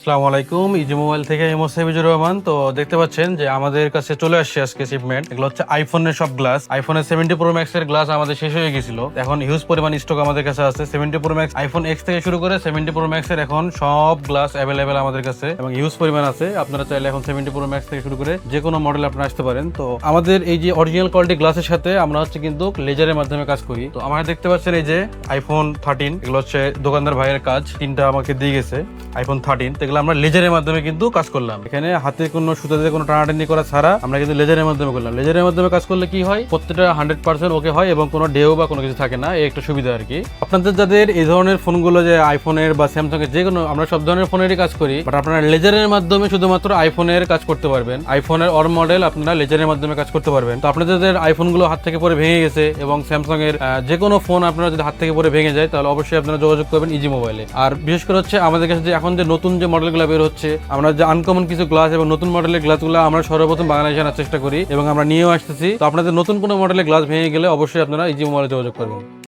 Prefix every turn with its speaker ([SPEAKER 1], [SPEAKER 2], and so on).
[SPEAKER 1] আসসালামু আলাইকুম easy mobile থেকে সাইবুজুর রহমান। তো দেখতে পাচ্ছেন যে আমাদের কাছে চলে আসছে আজকে শিপমেন্ট এগুলো হচ্ছে আইফোনের সব গ্লাস আইফোনের সেভেন্টি প্রো ম্যাক্স এর গ্লাস আমাদের শেষ হয়ে গেছিল। এখন হিউজ পরিমাণ স্টক আমাদের কাছে আছে। Seventy pro max iPhone X থেকে শুরু করে সেভেন্টি প্রো ম্যাক্স এর এখন সব গ্লাস অ্যাভেলেবেল আমাদের কাছে এবং হিউজ পরিমাণ আছে। আপনারা চাইলে এখন সেভেন্টি প্রো ম্যাক্স থেকে শুরু করে যে কোনো মডেল আপনারা আসতে পারেন। তো আমাদের এই যে অরিজিনাল কোয়ালিটি গ্লাসের সাথে আমরা হচ্ছে কিন্তু লেজারের মাধ্যমে কাজ করি। তো আমরা দেখতে পাচ্ছেন এই যে আইফোন থার্টিন এগুলো হচ্ছে দোকানদার ভাইয়ের কাজ। তিনটা আমাকে দিয়ে গেছে আইফোন থার্টিন এগুলো আমরা লেজারের মাধ্যমে কিন্তু কাজ করলাম। এখানে হাতে কোনো সুতাতে কোনো টানাটানি করা ছাড়া আমরা কিন্তু লেজারের মাধ্যমে করলাম। লেজারের মাধ্যমে কাজ করলে কি হয়? প্রত্যেকটা হান্ড্রেড পার্সেন্ট ওকে হয় এবং কোনো ডেও বা কোনো কিছু থাকে না। এই একটা সুবিধা আর কি। আপনাদের যাদের এই ধরনের ফোনগুলো যে আইফোনের বা স্যামসাং এর যে কোনো আমরা সব ধরনের ফোনেরই কাজ করি বাট আপনারা লেজারের মাধ্যমে শুধুমাত্র আইফোনের কাজ করতে পারবেন। আইফোনের অর মডেল আপনারা লেজারের মাধ্যমে কাজ করতে পারবেন। তো আপনাদের আইফোনগুলো হাত থেকে পরে ভেঙে গেছে এবং স্যামসাং এর যে কোনো ফোন আপনারা যদি হাত থেকে পরে ভেঙে যায়, তাহলে অবশ্যই আপনারা যোগাযোগ করবেন ইজি মোবাইলে আর বিশেষ করে হচ্ছে আমাদের কাছে যে এখন যে নতুন যে মডেলগুলো বের হচ্ছে। আমরা যে আনকমন কিছু গ্লাস এবং নতুন মডেলের গ্লাসগুলো আমরা সর্বপ্রথম বাংলাদেশে আনার চেষ্টা করি এবং আমরা নিয়েও আসতেছি। তো আপনাদের নতুন কোনো মডেলের গ্লাস ভেঙে গেলে অবশ্যই আপনারা ইজি মোবাইলে যোগাযোগ করবেন।